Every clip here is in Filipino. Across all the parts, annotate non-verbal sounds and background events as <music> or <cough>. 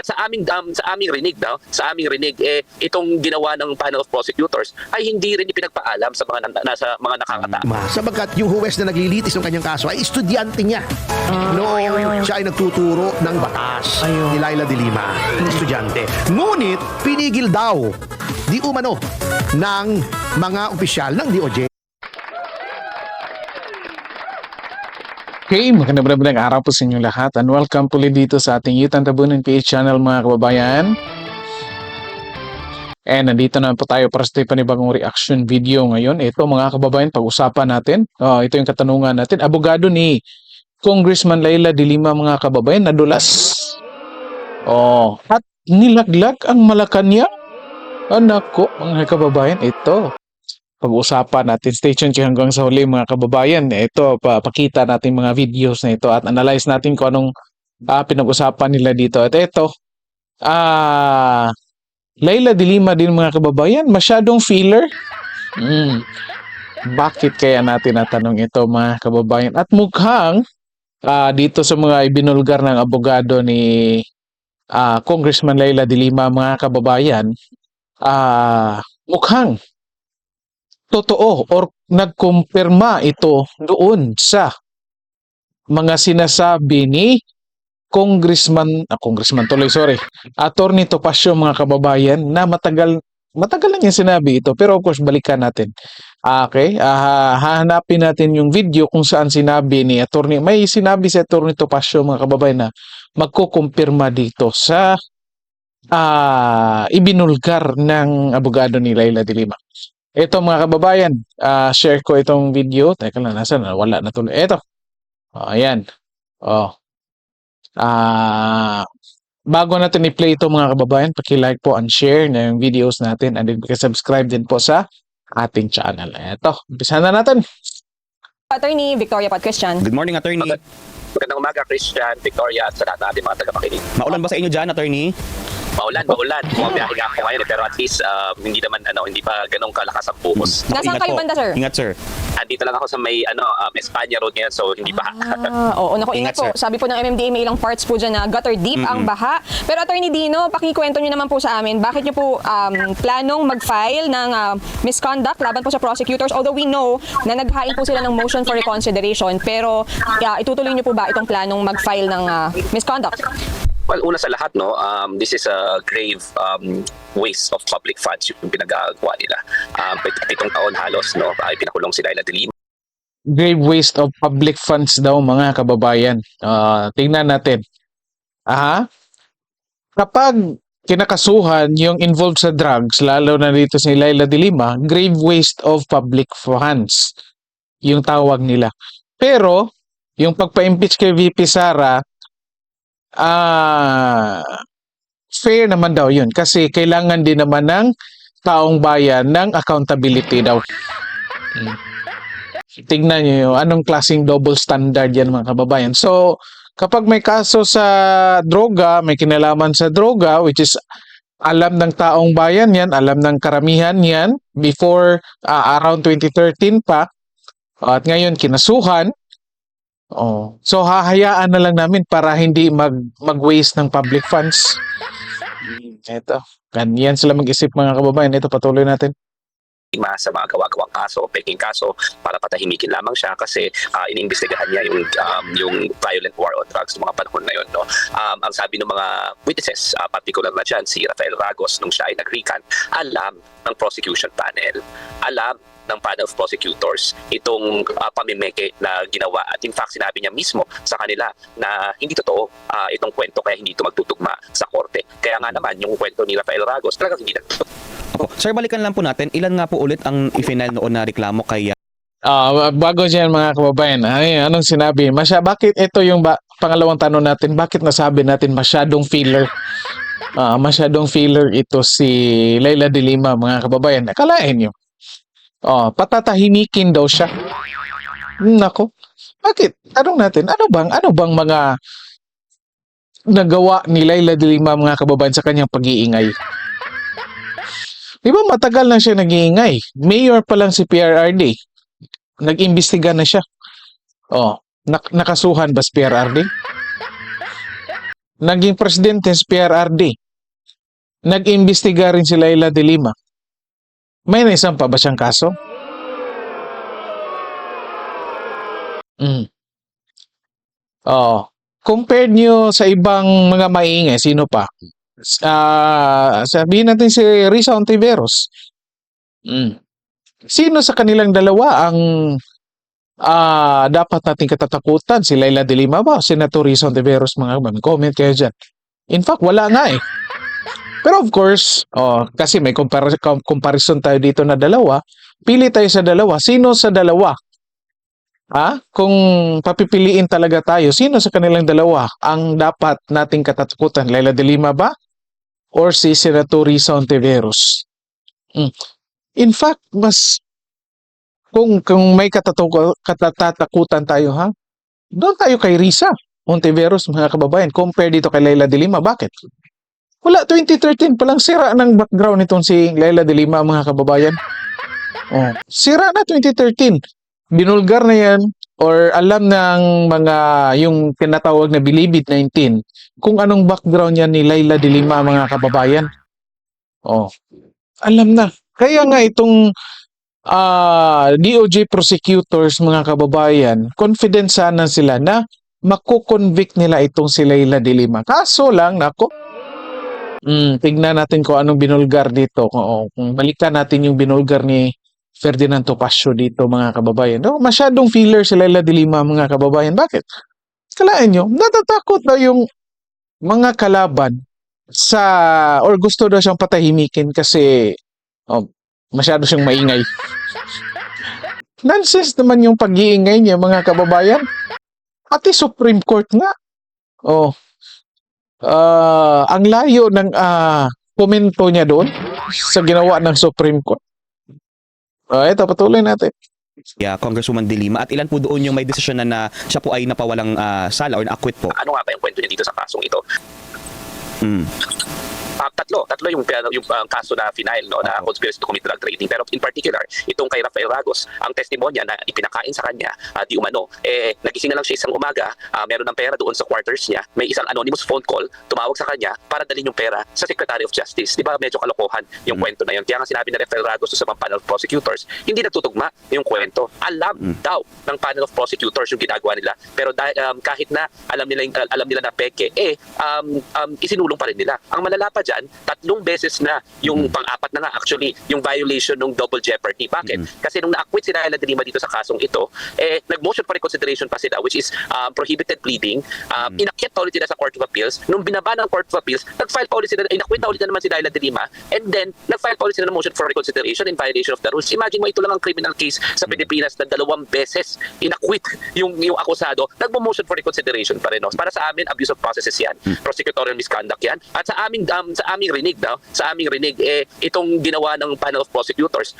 At sa aming um, sa aming rinig daw, sa aming rinig eh itong ginawa ng panel of prosecutors ay hindi rin ipinagpaalam sa mga nan- nasa mga nakakata. Sapagkat yung huwes na naglilitis ng kanyang kaso ay estudyante niya. Noong siya ay nagtuturo ng batas ni Laila de Lima, estudyante. Ngunit, pinigil daw, di umano, ng mga opisyal ng DOJ Okay, magandang magandang araw po sa inyong lahat and welcome po ulit dito sa ating Yutan Tabunan PH channel mga kababayan. And nandito na po tayo para sa panibagong reaction video ngayon. Ito mga kababayan, pag-usapan natin. Oh, ito yung katanungan natin. Abogado ni Congressman Laila de Lima mga kababayan, nadulas. Oh, at nilaglag ang Malacanang. Anak ko, mga kababayan, ito pag-usapan natin. Stay tuned kayo hanggang sa huli mga kababayan. Ito, pa pakita natin mga videos na ito at analyze natin kung anong ah, pinag-usapan nila dito. At ito, ah, Laila de Lima din mga kababayan, masyadong filler. Hmm. Bakit kaya natin natanong ito mga kababayan? At mukhang ah, dito sa mga ibinulgar ng abogado ni ah, Congressman Laila de Lima mga kababayan, ah, mukhang totoo or nagkumpirma ito doon sa mga sinasabi ni Congressman, ah, Congressman tuloy, sorry, Attorney Topacio mga kababayan na matagal, matagal lang yung sinabi ito pero of course balikan natin. Ah, Okay, ah, hahanapin natin yung video kung saan sinabi ni Attorney, may sinabi si Attorney Topacio mga kababayan na magkukumpirma dito sa ah ibinulgar ng abogado ni Laila de Lima. Ito mga kababayan, ah, share ko itong video. Teka lang, nasan? Wala na tuloy. Ito. Oh, ayan. Oh. Ah, bago natin i-play ito mga kababayan, paki-like po and share na yung videos natin and then subscribe din po sa ating channel. Ito, umpisa na natin. Attorney Victoria Pat Christian. Good morning, attorney. Magandang umaga Christian, Victoria at sa lahat ng ating mga tagapakinig. Maulan ba sa inyo dyan, attorney? Maulan, maulan. Bumabiyahe nga ako ngayon eh, pero at least um, hindi naman ano, hindi pa ganong kalakas ang buhos. Nasaan Ingat kayo po. banda, sir? Ingat, sir. Andito lang ako sa may ano um, Espanya Road ngayon so hindi pa Ah, oo, naku, ingat, Ingat, po. sir. Sabi po ng MMDA may ilang parts po dyan na gutter deep ang baha. Pero Attorney Dino, pakikwento nyo naman po sa amin, bakit nyo po um, planong mag-file ng ah, misconduct laban po sa prosecutors? Although we know na naghain po sila ng motion for reconsideration, pero ah, itutuloy nyo po ba itong planong mag-file ng ah, misconduct? Well, una sa lahat, no, um, this is a grave um, waste of public funds yung pinagagawa nila. Um, pit- pitong taon halos, no, ay pinakulong si Laila de Lima. Grave waste of public funds daw mga kababayan. Ah, tingnan natin. Aha. Kapag kinakasuhan yung involved sa drugs, lalo na dito si Laila de Lima, grave waste of public funds yung tawag nila. Pero, yung pagpa-impeach kay VP Sara, ah, fair naman daw yun kasi kailangan din naman ng taong bayan ng accountability daw. Mm. Tignan nyo anong klaseng double standard yan mga kababayan. So, kapag may kaso sa droga, may kinalaman sa droga, which is alam ng taong bayan yan, alam ng karamihan yan, before ah, around 2013 pa, at ngayon kinasuhan, oh, so hahayaan na lang namin para hindi mag, mag-waste ng public funds. <laughs> Ito, ganyan sila mag-isip mga kababayan. Ito, patuloy natin. Lima sa mga gawa-gawang kaso, peking kaso, para patahimikin lamang siya kasi uh, iniimbestigahan niya yung um, yung violent war on drugs ng mga panahon na yun. No? Um, ang sabi ng mga witnesses, uh, particular na dyan, si Rafael Ragos, nung siya ay nag-recant, alam ng prosecution panel, alam ng panel of prosecutors itong uh, pamimeke na ginawa. At in fact, sinabi niya mismo sa kanila na hindi totoo uh, itong kwento kaya hindi ito magtutugma sa korte. Kaya nga naman, yung kwento ni Rafael Ragos, talagang hindi na Opo. Sir, balikan lang po natin. Ilan nga po ulit ang i-final noon na reklamo kay Ah, bago diyan mga kababayan, ay, anong sinabi? Masya, bakit ito yung ba, pangalawang tanong natin, bakit nasabi natin masyadong filler? <laughs> Ah, masyadong filler ito si Laila de Lima mga kababayan. Akalain nyo. Oh, patatahimikin daw siya. Nako. Bakit? Tanong natin, ano bang ano bang mga nagawa ni Laila de Lima mga kababayan sa kanyang pag-iingay? Di ba matagal na siya nag-iingay? Mayor pa lang si PRRD nag-imbestiga na siya. Oh, nak nakasuhan ba si PRRD? naging presidente si PRRD. Nag-imbestiga rin si Laila de Lima. May naisang pa ba siyang kaso? Mm. Oh, compared nyo sa ibang mga maingay, sino pa? Ah, sabihin natin si Risa Ontiveros. Mm. Sino sa kanilang dalawa ang ah dapat nating katatakutan? Si Laila de Lima ba? o Senator Risa Ontiveros mga? Comment kayo dyan. In fact, wala nga eh. <laughs> Pero of course, oh, kasi may compar- com- comparison tayo dito na dalawa. Pili tayo sa dalawa. Sino sa dalawa? Ha? Kung papipiliin talaga tayo, sino sa kanilang dalawa ang dapat nating katatakutan? Laila de Lima ba? Or si Senator Risa Ontiveros? Mm. In fact, mas kung kung may katatakutan tayo ha, doon tayo kay Risa Ontiveros mga kababayan compare dito kay Laila de Lima. Bakit? Wala, 2013 palang sira ng background nitong si Laila de Lima mga kababayan. Oh, sira na 2013. Binulgar na yan or alam ng mga yung tinatawag na Bilibid 19 kung anong background yan ni Laila de Lima mga kababayan. Oh, alam na. Kaya nga itong ah DOJ prosecutors mga kababayan, confident sana sila na makukonvict nila itong si Laila de Lima. Kaso lang, nako, mm, tignan natin kung anong binulgar dito. Oo, kung balikan natin yung binulgar ni Ferdinand Topacio dito mga kababayan. No, masyadong filler si Laila de Lima mga kababayan. Bakit? Kalaan nyo, natatakot daw yung mga kalaban sa or gusto daw siyang patahimikin kasi oh, masyado siyang maingay. <laughs> Nonsense naman yung pag-iingay niya mga kababayan. Pati Supreme Court nga. Oh. Ah, ang layo ng ah, komento niya doon sa ginawa ng Supreme Court. Ah, ito patuloy natin. Yeah, Congresswoman De Lima. At ilan po doon yung may desisyon na, na siya po ay napawalang ah, sala or na-acquit po? Ano nga ba yung kwento niya dito sa kasong ito? Mm. Tatlo, tatlo yung yung ah, kaso na final no na conspiracy to commit drug trading. Pero in particular itong kay Rafael Ragos ang testimonya na ipinakain sa kanya ah, di umano. Eh nagising na lang siya isang umaga ah, meron ng pera doon sa quarters niya. May isang anonymous phone call tumawag sa kanya para dalhin yung pera sa Secretary of Justice. Di ba medyo kalokohan yung Mm. kwento na yun? Kaya nga sinabi ni Rafael Ragos sa mga panel of prosecutors hindi nagtutugma yung kwento. Alam Mm. daw ng panel of prosecutors yung ginagawa nila. Pero dahil um, kahit na alam nila yung- alam nila na peke eh um, um, isinulong pa rin nila. Ang malala pa dyan tatlong beses na yung pang-apat na nga actually yung violation ng double jeopardy. Bakit? Kasi nung na-acquit si Laila de Lima dito sa kasong ito eh nag-motion for reconsideration pa sila which is um, prohibited pleading. Um, inakyat pa ulit sila sa Court of Appeals. Nung binaba ng Court of Appeals nag-file pa ulit sila inakwit na ulit na naman si Laila de Lima and then nag-file pa ulit sila ng motion for reconsideration in violation of the rules. Imagine mo ito lang ang criminal case sa Pilipinas na dalawang beses inakwit yung yung akusado nagmo-motion for reconsideration pa rin no? para sa amin abuse of processes yan. Prosecutorial misconduct yan. At sa aming um, sa aming rinig no? sa aming rinig eh itong ginawa ng panel of prosecutors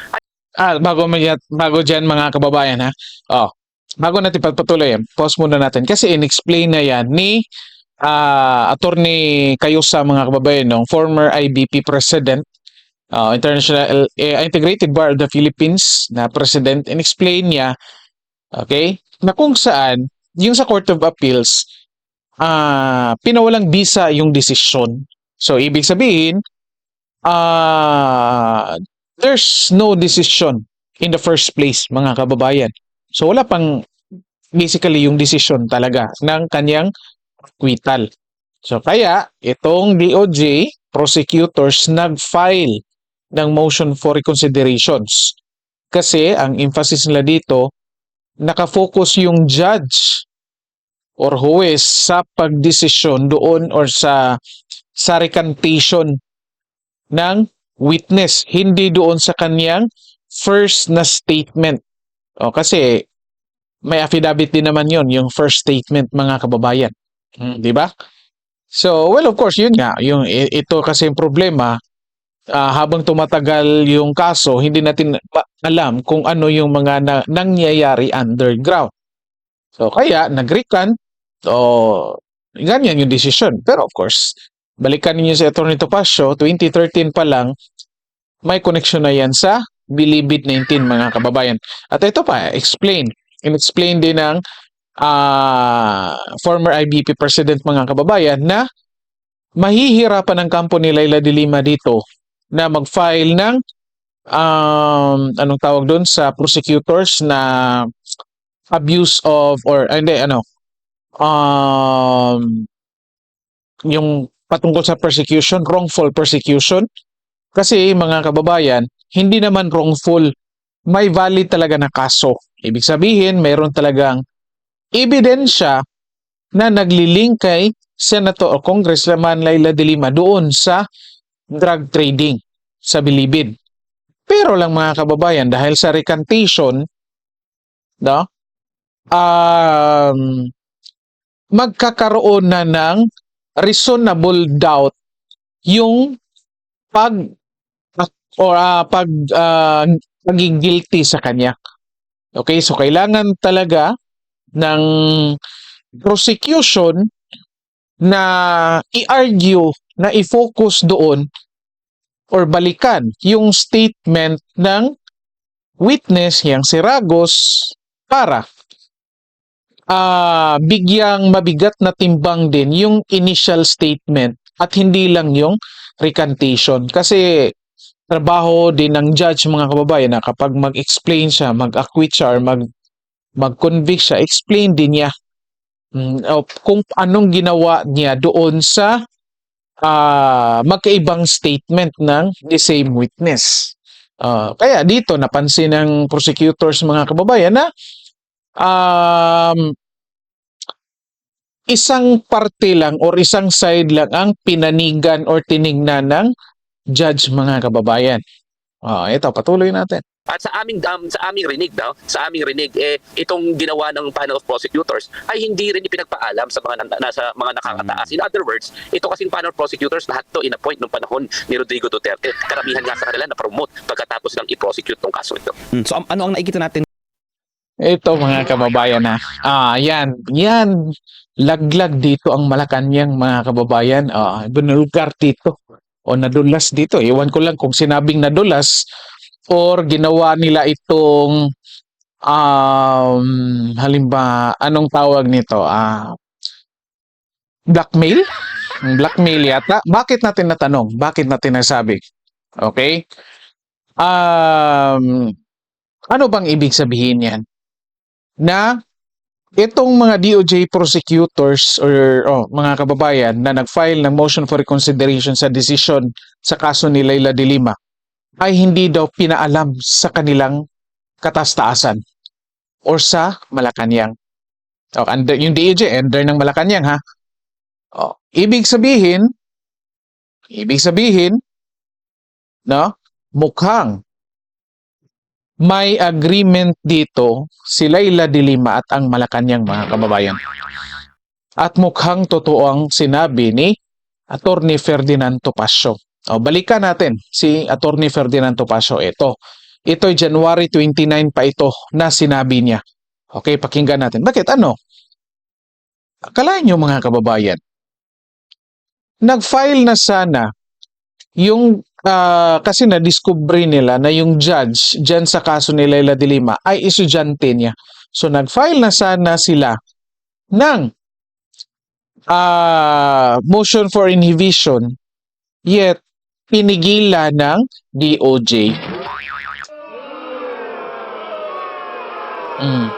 Ah, bago may bago diyan mga kababayan ha. Oh. Bago natin pagpatuloy, pause muna natin kasi in-explain na yan ni ah attorney Kayusa mga kababayan no, former IBP president ah, International eh, Integrated Bar of the Philippines na president in-explain niya okay na kung saan yung sa Court of Appeals ah pinawalang bisa yung desisyon. So ibig sabihin ah there's no decision in the first place, mga kababayan. So wala pang basically yung decision talaga ng kanyang acquittal. So kaya itong DOJ prosecutors nag-file ng motion for reconsiderations. Kasi ang emphasis nila dito nakafocus yung judge or huwes sa pagdesisyon doon or sa sa recantation ng witness, hindi doon sa kanyang first na statement. O kasi may affidavit din naman yon yung first statement mga kababayan. Hmm, di ba? So, well of course, yun nga, yung ito kasi yung problema ah, habang tumatagal yung kaso, hindi natin alam kung ano yung mga na- nangyayari underground. So, kaya nag-recant o ganyan yung decision. Pero of course, balikan ninyo sa Atty. Topacio, 2013 pa lang, may connection na yan sa Bilibid 19 mga kababayan. At ito pa, explain. In-explain din ng ah, former IBP president mga kababayan na mahihirapan ang kampo ni Laila de Lima dito na mag-file ng um, anong tawag doon sa prosecutors na abuse of or hindi ano um yung patungkol sa persecution, wrongful persecution. Kasi mga kababayan, hindi naman wrongful, may valid talaga na kaso. Ibig sabihin, mayroon talagang ebidensya na naglilink kay Senator o Congressman Laila de Lima doon sa drug trading sa Bilibid. Pero lang mga kababayan, dahil sa recantation, no, um, magkakaroon na ng reasonable doubt yung pag or ah, pag ah, pagiging guilty sa kanya. Okay, so kailangan talaga ng prosecution na i-argue, na i-focus doon or balikan yung statement ng witness, yang si Ragos, para ah bigyang mabigat na timbang din yung initial statement at hindi lang yung recantation. Kasi trabaho din ng judge mga kababayan na kapag mag-explain siya, mag-acquit siya or mag mag-convict siya, explain din niya mm, kung anong ginawa niya doon sa ah, magkaibang statement ng the same witness. Ah, kaya dito napansin ng prosecutors mga kababayan na um, isang parte lang or isang side lang ang pinanigan or tinignan ng judge mga kababayan. Ah, ito patuloy natin. At sa aming um, sa aming rinig daw, sa aming rinig eh itong ginawa ng panel of prosecutors ay hindi rin ipinagpaalam sa mga nan- nasa mga nakakataas. In other words, ito kasing panel of prosecutors lahat to in-appoint nung panahon ni Rodrigo Duterte. Karamihan nga sa kanila na promote pagkatapos ng i-prosecute tong kaso ito. Mm, So am- ano ang nakikita natin Ito mga kababayan na. Ah, yan. Yan. Laglag dito ang Malacanang mga kababayan. Ah, binulgar dito. O nadulas dito. Iwan ko lang kung sinabing nadulas or ginawa nila itong um, halimbawa, anong tawag nito? Ah, blackmail? Blackmail yata. Bakit natin natanong? Bakit natin nasabi? Okay? Um, ano bang ibig sabihin yan? Na itong mga DOJ prosecutors or oh, mga kababayan na nag-file ng motion for reconsideration sa decision sa kaso ni Laila de Lima ay hindi daw pinaalam sa kanilang katastaasan or sa Malacanang. Oh, under, yung DOJ, under ng Malacanang ha. Oh, ibig sabihin, ibig sabihin, no, mukhang may agreement dito si Laila de Lima at ang Malacanang mga kababayan. At mukhang totoo ang sinabi ni Attorney Ferdinand Topacio. O, balikan natin si Attorney Ferdinand Topacio. Ito. Ito'y January 29 pa ito na sinabi niya. Okay, pakinggan natin. Bakit ano? Akalain nyo mga kababayan, nag-file na sana yung ah, kasi na-discovery nila na yung judge dyan sa kaso ni Laila de Lima ay estudyante niya. So nag-file na sana sila ng ah, motion for inhibition yet pinigilan ng DOJ. Mm.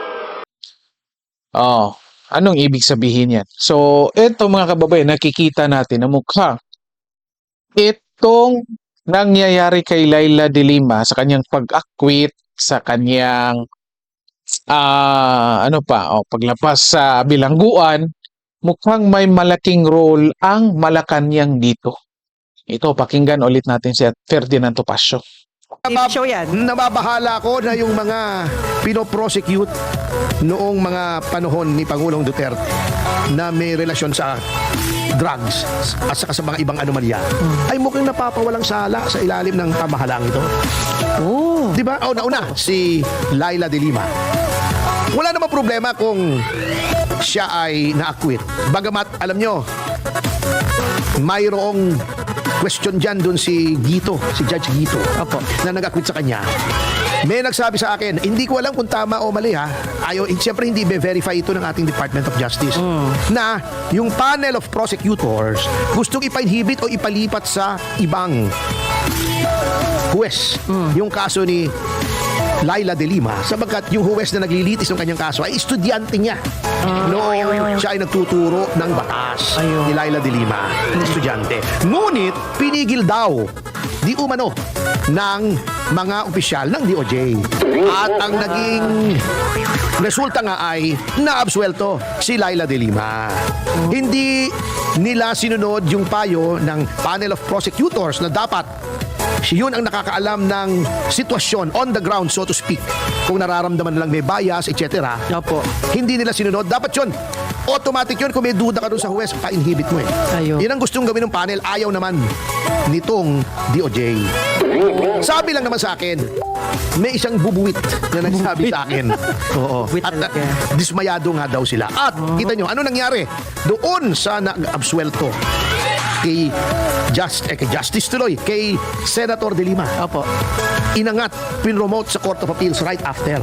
Oh, anong ibig sabihin yan? So, ito mga kababayan, nakikita natin na mukha itong nangyayari kay Laila de Lima sa kanyang pag-acquit, sa kanyang ah ano pa, oh, paglapas sa bilangguan, mukhang may malaking role ang Malacanang dito. Ito, pakinggan ulit natin si Ferdinand Topacio. Show yan. Nababahala ko na yung mga pinoprosecute noong mga panahon ni Pangulong Duterte na may relasyon sa drugs at saka sa mga ibang anomalya ay mukhang napapawalang sala sa ilalim ng pamahalang ito. Oh. Di ba? Oh, nauna, si Laila de Lima. Wala namang problema kung siya ay na-acquit. Bagamat, alam nyo, mayroong question dyan dun si Gito, si Judge Gito, Opo. na nag-acquit sa kanya. <laughs> May nagsabi sa akin, hindi ko alam kung tama o mali ha. Ayaw, siyempre hindi be-verify ito ng ating Department of Justice. Na yung panel of prosecutors gustong ipa-inhibit o ipalipat sa ibang huwes yung kaso ni Laila de Lima sapagkat yung huwes na naglilitis ng kanyang kaso ay estudyante niya noong siya ay nagtuturo ng batas ni Laila de Lima estudyante. Ngunit pinigil daw di umano ng mga opisyal ng DOJ at ang naging resulta nga ay naabsuelto si Laila de Lima hindi nila sinunod yung payo ng panel of prosecutors na dapat yun ang nakakaalam ng sitwasyon on the ground, so to speak. Kung nararamdaman lang may bias, etc. Opo. Hindi nila sinunod. Dapat yun. Automatic yun. Kung may duda ka doon sa huwes, pa-inhibit mo eh. Ayun. Yan ang gustong gawin ng panel. Ayaw naman nitong DOJ. Sabi lang naman sa akin, may isang bubuwit na nagsabi sa akin. Oo. At uh, talaga. dismayado nga daw sila. At kita nyo, ano nangyari? Doon sa nag-absuelto kay Just, eh, kay Justice tuloy, kay Senator De Lima Opo. inangat, pinromote sa Court of Appeals right after.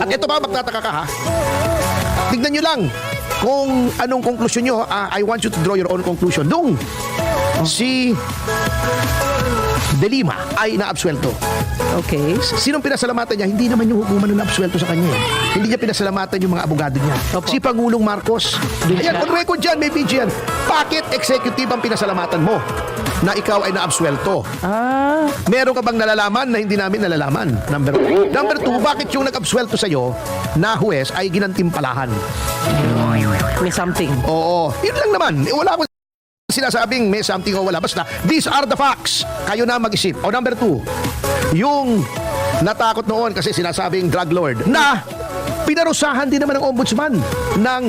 At ito ba, magtataka ka ha? Tignan nyo lang kung anong konklusyon nyo. Ah, I want you to draw your own conclusion. Dung, si De Lima ay naabsuelto. Okay. Sinong pinasalamatan niya? Hindi naman yung hukuman na naabsuelto sa kanya. eh. Hindi niya pinasalamatan yung mga abogado niya. Opo. Si Pangulong Marcos. Ayan, on record dyan, may video yan. Bakit executive ang pinasalamatan mo na ikaw ay naabsuelto? Ah, Meron ka bang nalalaman na hindi namin nalalaman? Number one. Number two, bakit yung nag-absuelto sa'yo na huwes ay ginantimpalahan? may something. Oo, yun lang naman. Eh, Wala akong sinasabing may something o wala. Basta, these are the facts. Kayo na mag-isip. O number two, yung natakot noon kasi sinasabing drug lord na pinarusahan din naman ng ombudsman ng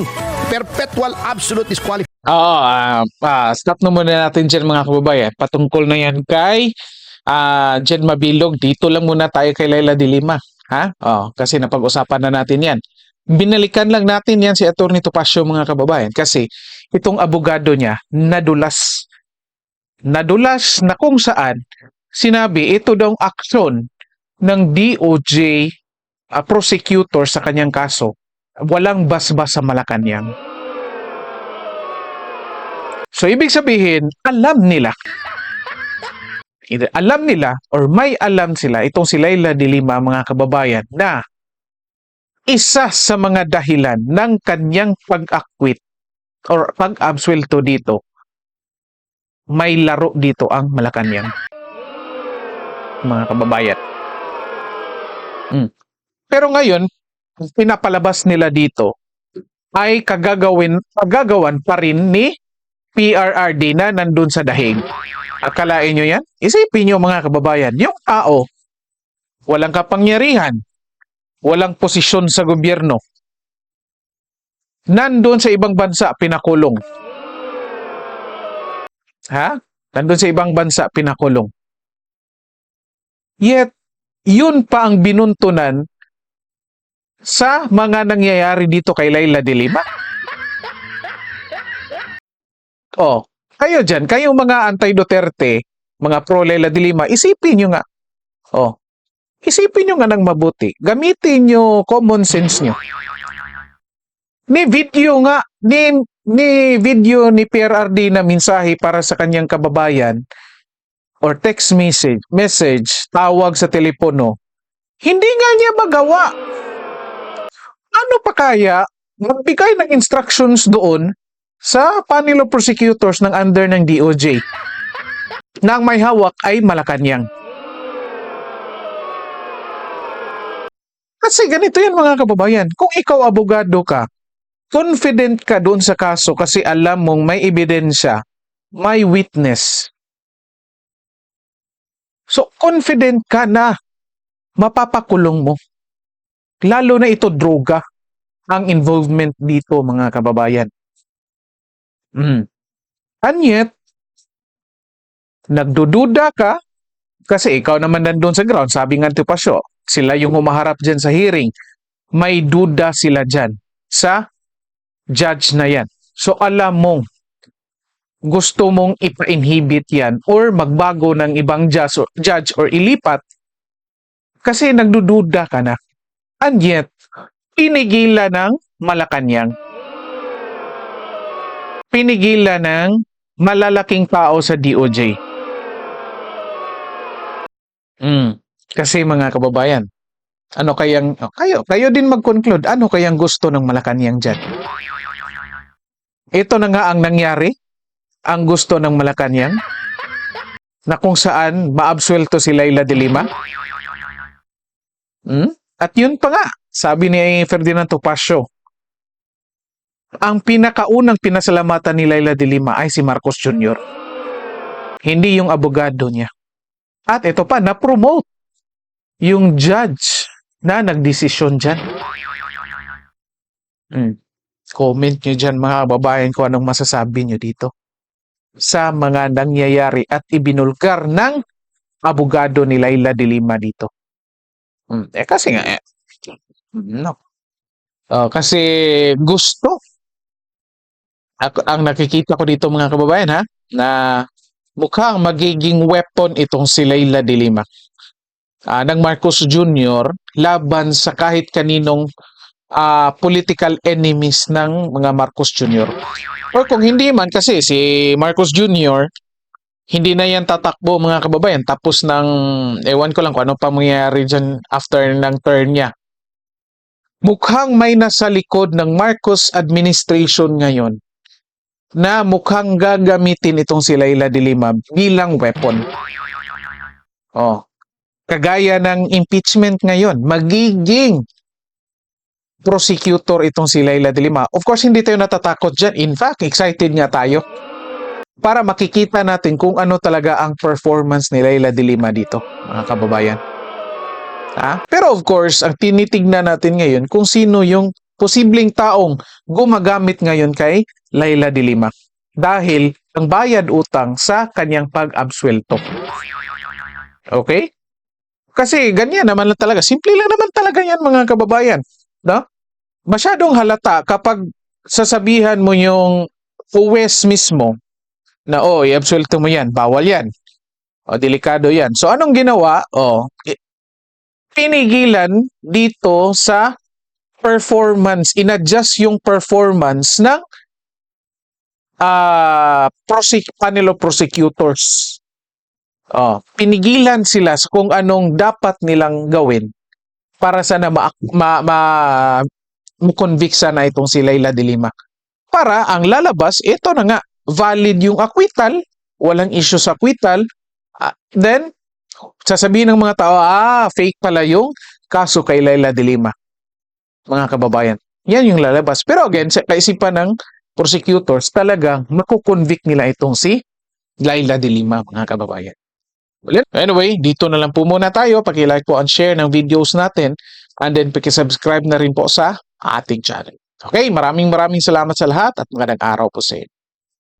perpetual absolute disqualification. Oo, ah, ah, stop na muna natin dyan mga kababayan. Patungkol na yan kay ah, Jen Mabilog. Dito lang muna tayo kay Laila de Lima. Ha? Oh, kasi napag-usapan na natin yan. Binalikan lang natin yan si Atty. Topacio mga kababayan kasi itong abogado niya nadulas. Nadulas na kung saan sinabi ito daw aksyon ng DOJ ah, prosecutor sa kanyang kaso. Walang basbas sa Malacanang. So, ibig sabihin, alam nila. Either alam nila or may alam sila, itong si Laila de Lima, mga kababayan, na isa sa mga dahilan ng kanyang pag-acquit or pag-absuelto dito, may laro dito ang Malacanang. Mga kababayan. Mm. Pero ngayon, pinapalabas nila dito ay kagagawin, kagagawan pa rin ni PRRD na nandun sa dahig. Akalain nyo yan? Isipin nyo mga kababayan, yung tao, walang kapangyarihan, walang posisyon sa gobyerno, nandun sa ibang bansa, pinakulong. Ha? Nandun sa ibang bansa, pinakulong. Yet, yun pa ang binuntunan sa mga nangyayari dito kay Laila de Lima. Oh, kayo dyan, kayong mga anti-Duterte, mga pro-Lela de Lima, isipin nyo nga. Oh, isipin nyo nga ng mabuti. Gamitin nyo common sense nyo. Ni video nga, ni, ni video ni PRRD na mensahe para sa kanyang kababayan or text message, message, tawag sa telepono, hindi nga niya magawa. Ano pa kaya magbigay ng instructions doon sa panel of prosecutors ng under ng DOJ na ang may hawak ay Malacanang. Kasi ganito yan mga kababayan, kung ikaw abogado ka, confident ka doon sa kaso kasi alam mong may ebidensya, may witness. So confident ka na mapapakulong mo. Lalo na ito droga ang involvement dito mga kababayan. Mm. And yet, nagdududa ka kasi ikaw naman nandun sa ground. Sabi nga ito Pasyo, sila yung humaharap dyan sa hearing. May duda sila dyan sa judge na yan. So alam mong gusto mong ipa-inhibit yan or magbago ng ibang judge or, judge or ilipat Kasi nagdududa ka na. And yet, pinigilan ng Malacanang. Pinigilan ng malalaking tao sa DOJ. Mm. Kasi mga kababayan, ano kayang, oh, kayo, kayo din mag-conclude, ano kayang gusto ng Malacanang dyan? Ito na nga ang nangyari, ang gusto ng Malacanang, na kung saan maabsuelto si Laila de Lima. Hmm? At yun pa nga, sabi ni Ferdinand Topacio, ang pinakaunang pinasalamatan ni Laila de Lima ay si Marcos Jr. Hindi yung abogado niya. At ito pa, na-promote yung judge na nagdesisyon dyan. Hmm. Comment nyo dyan mga kababayan ko anong masasabi nyo dito sa mga nangyayari at ibinulgar ng abogado ni Laila de Lima dito. Hmm. Eh kasi nga, eh, no. Oh, kasi gusto. Ako, ang nakikita ko dito mga kababayan ha, na mukhang magiging weapon itong si Laila de Lima ah, ng Marcos Jr. laban sa kahit kaninong ah, political enemies ng mga Marcos Jr. Or kung hindi man kasi si Marcos Jr. hindi na yan tatakbo mga kababayan tapos ng ewan ko lang kung ano pa mangyayari dyan after ng turn niya. Mukhang may nasa likod ng Marcos administration ngayon na mukhang gagamitin itong si Laila de bilang weapon. Oh. Kagaya ng impeachment ngayon, magiging prosecutor itong si Laila de Lima. Of course, hindi tayo natatakot dyan. In fact, excited nga tayo para makikita natin kung ano talaga ang performance ni Laila de Lima dito, mga kababayan. Ha? Pero of course, ang tinitignan natin ngayon kung sino yung posibleng taong gumagamit ngayon kay Laila de Lima. Dahil ang bayad utang sa kanyang pag-absuelto. Okay? Kasi ganyan naman lang talaga. Simple lang naman talaga yan mga kababayan. No? Masyadong halata kapag sasabihan mo yung uwes mismo na oh, i-absuelto mo yan, bawal yan. O, delikado yan. So, anong ginawa? O, i- pinigilan dito sa performance, inadjust yung performance ng ah prosec panel of prosecutors. Oh, pinigilan sila kung anong dapat nilang gawin para sana ma, ma, ma convict sana itong si Laila de Lima. Para ang lalabas, ito na nga, valid yung acquittal, walang issue sa acquittal, ah, then sasabihin ng mga tao, ah, fake pala yung kaso kay Laila de Lima. Mga kababayan, yan yung lalabas. Pero again, sa kaisipan ng prosecutors, talagang makukonvict nila itong si Laila de Lima, mga kababayan. Well, Anyway, dito na lang po muna tayo. Paki-like po and share ng videos natin and then paki-subscribe na rin po sa ating channel. Okay, maraming maraming salamat sa lahat at magandang araw po sa inyo.